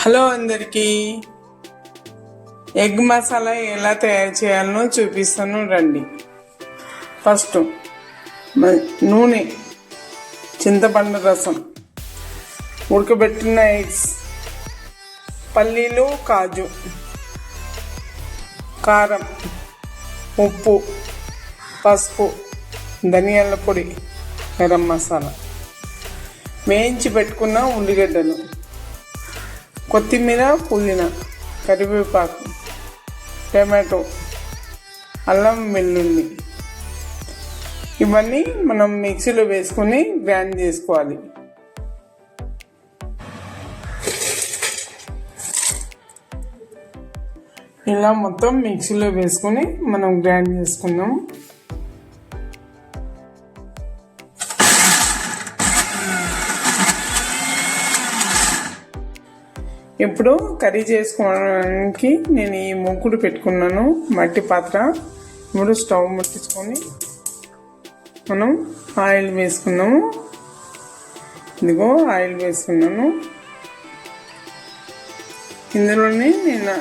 Hello అందరికీ. Egg masala ఎలా తయారు చేయాలనో చూపిస్తాను రండి. ఫస్ట్ నూనె చింతపండు రసం ఉడకబెట్టిన ఎగ్స్ పల్లీలు కాజు కారం ఉప్పు పసుపు ధనియాల పొడి గరం మసాలా వేయించి పెట్టుకున్న ఉల్లిగడ్డలు. కొత్తిమీర పుదీనా కరివేపాకు టమాటో అల్లం వెల్లుల్లి. ఇవన్నీ మనం మిక్సీలో వేసుకొని గ్రైండ్ చేసుకోవాలి. ఇలా మొత్తం మిక్సీలో వేసుకొని మనం గ్రైండ్ చేసుకుందాం. ఇప్పుడు కర్రీ చేసుకోవడానికి నేను ఈ మూకుడు పెట్టుకున్నాను మట్టి పాత్ర. ఇప్పుడు స్టవ్ ముట్టించుకొని మనం ఆయిల్ వేసుకున్నాము. ఇదిగో ఆయిల్ వేసుకున్నాను. ఇందులోనే నేను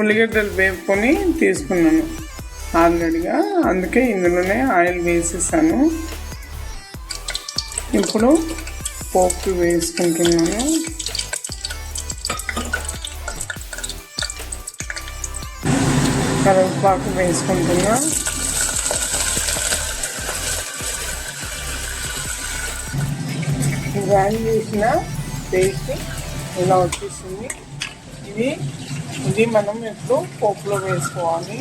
ఉల్లిగడ్డలు వేపుకొని తీసుకున్నాను ఆల్రెడీగా. అందుకే ఇందులోనే ఆయిల్ వేసేసాను. ఇప్పుడు పోపు వేసుకుంటున్నాను. కరివేపాకు వేసుకుంటున్నా. గ్రైండ్ చేసిన పేస్ట్ ఇలా వచ్చేసింది. ఇది ఇది మనం ఇప్పుడు పోపులో వేసుకోవాలి.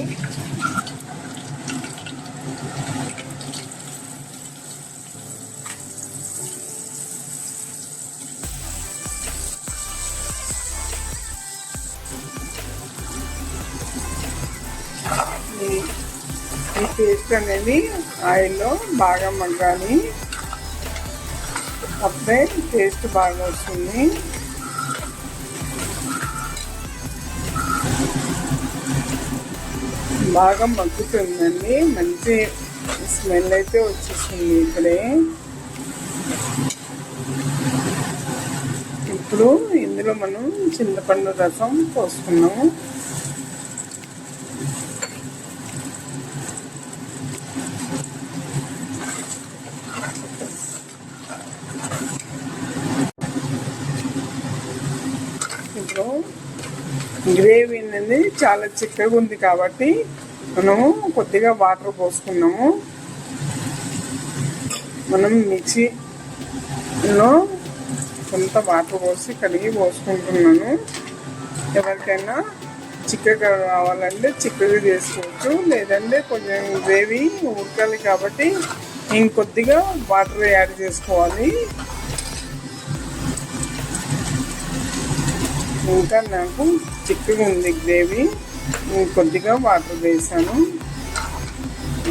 ఈ పేస్ట్ అనేది ఆయిల్లో బాగా మగ్గాలి. అప్పుడే టేస్ట్ బాగా వస్తుంది. బాగా మగ్గుతుందండి. మంచి స్మెల్ అయితే వచ్చేసింది ఇక్కడే ఇప్పుడు ఇందులో మనం చింతపండు రసం పోసుకున్నాము ఇప్పుడు గ్రేవీ అనేది చాలా చిక్కగా ఉంది కాబట్టి మనము కొద్దిగా వాటర్ పోసుకున్నాము. మనం మిక్సీలో కొంత వాటర్ పోసి కడిగి పోసుకుంటున్నాను. ఎవరికైనా చిక్కగా కావాలంటే చిక్కగా చేసుకోవచ్చు. లేదంటే కొంచెం గ్రేవీ ఉడకాలి కాబట్టి ఇంకొద్దిగా వాటర్ యాడ్ చేసుకోవాలి. ఇంకా నాకు చిక్కగా ఉంది గ్రేవీ. కొద్దిగా వాటర్ వేసాను.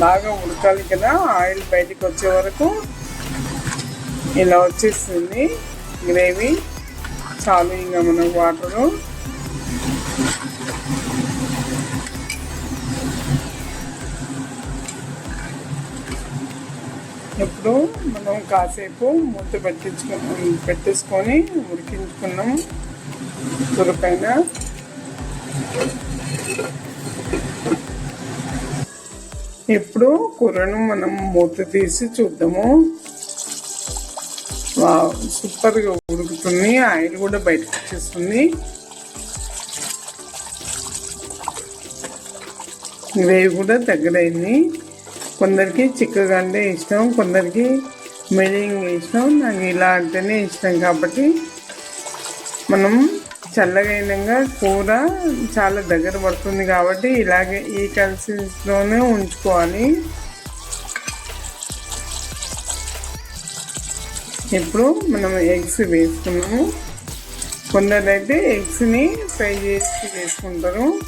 బాగా ఉడకాలి కదా ఆయిల్ బయటికి వచ్చే వరకు ఇలా వచ్చేస్తుంది గ్రేవీ. చాలు ఇంకా మన వాటరు. ఇప్పుడు మనం కాసేపు మూత పెట్టించుకు పెట్టేసుకొని ఉడికించుకున్నాం. పైన ఇప్పుడు కూరను మనం మూత తీసి చూద్దాము. వావ్, సూపర్గా ఉడుకుతుంది. ఆయిల్ కూడా బయటకు వచ్చేస్తుంది. గ్రేవీ కూడా దగ్గరైంది కొందరికి చిక్కగా అంటే ఇష్టం కొందరికి మీడియం ఇష్టం. నాకు ఇలా అంటేనే ఇష్టం కాబట్టి మనం చల్లగా కూర చాలా దగ్గర పడుతుంది కాబట్టి ఇలాగే ఈ కన్సిస్టెన్సీలోనే ఉంచుకోవాలి. ఇప్పుడు మనం ఎగ్స్ వేసుకున్నాము కొందరైతే ఎగ్స్ని ఫ్రై చేసి వేసుకుంటారు.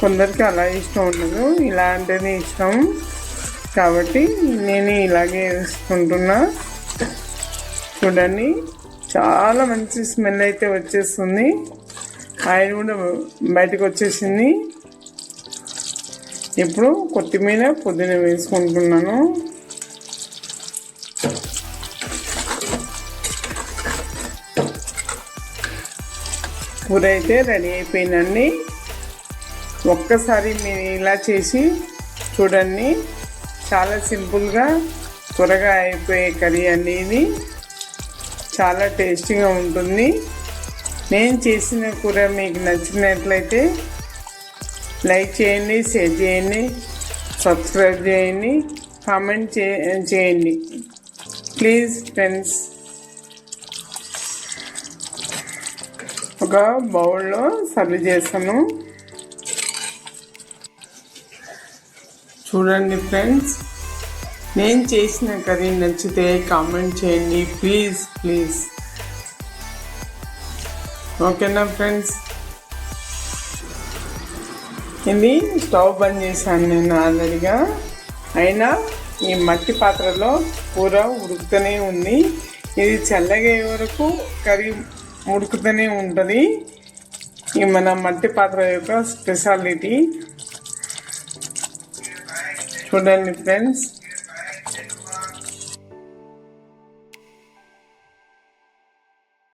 కొందరికి అలా ఇష్టం ఉండదు. ఇలాంటిది ఇష్టం కాబట్టి నేను ఇలాగే వేసుకుంటున్నా. చూడండి. చాలా మంచి స్మెల్ అయితే వచ్చేస్తుంది. ఆయిల్ కూడా బయటకు వచ్చేసింది. ఇప్పుడు కొత్తిమీర పుదీనా వేసుకుంటున్నాను. కూర అయితే రెడీ అయిపోయిందండి. ఒక్కసారి మీరు ఇలా చేసి చూడండి. చాలా సింపుల్గా త్వరగా అయిపోయే కర్రీ అండి ఇది. చాలా టేస్టీగా ఉంటుంది. నేను చేసిన కూర మీకు నచ్చినట్లయితే లైక్ చేయండి షేర్ చేయండి సబ్స్క్రైబ్ చేయండి కామెంట్ చే చేయండి. ప్లీజ్ ఫ్రెండ్స్ ఒక బౌల్లో సర్వ్ చేస్తాను. చూడండి ఫ్రెండ్స్. నేను చేసిన కర్రీ నచ్చితే కామెంట్ చేయండి ప్లీజ్ ప్లీజ్ ఓకేనా ఫ్రెండ్స్ ఇది స్టవ్ బంద్ చేశాను నేను ఆల్రెడీగా అయినా ఈ మట్టి పాత్రలో కూర ఉడుకుతూనే ఉంది. ఇది చల్లగా వరకు కర్రీ ఉడుకుతూనే ఉంటుంది. ఈ మన మట్టి పాత్ర యొక్క స్పెషాలిటీ చూడండి ఫ్రెండ్స్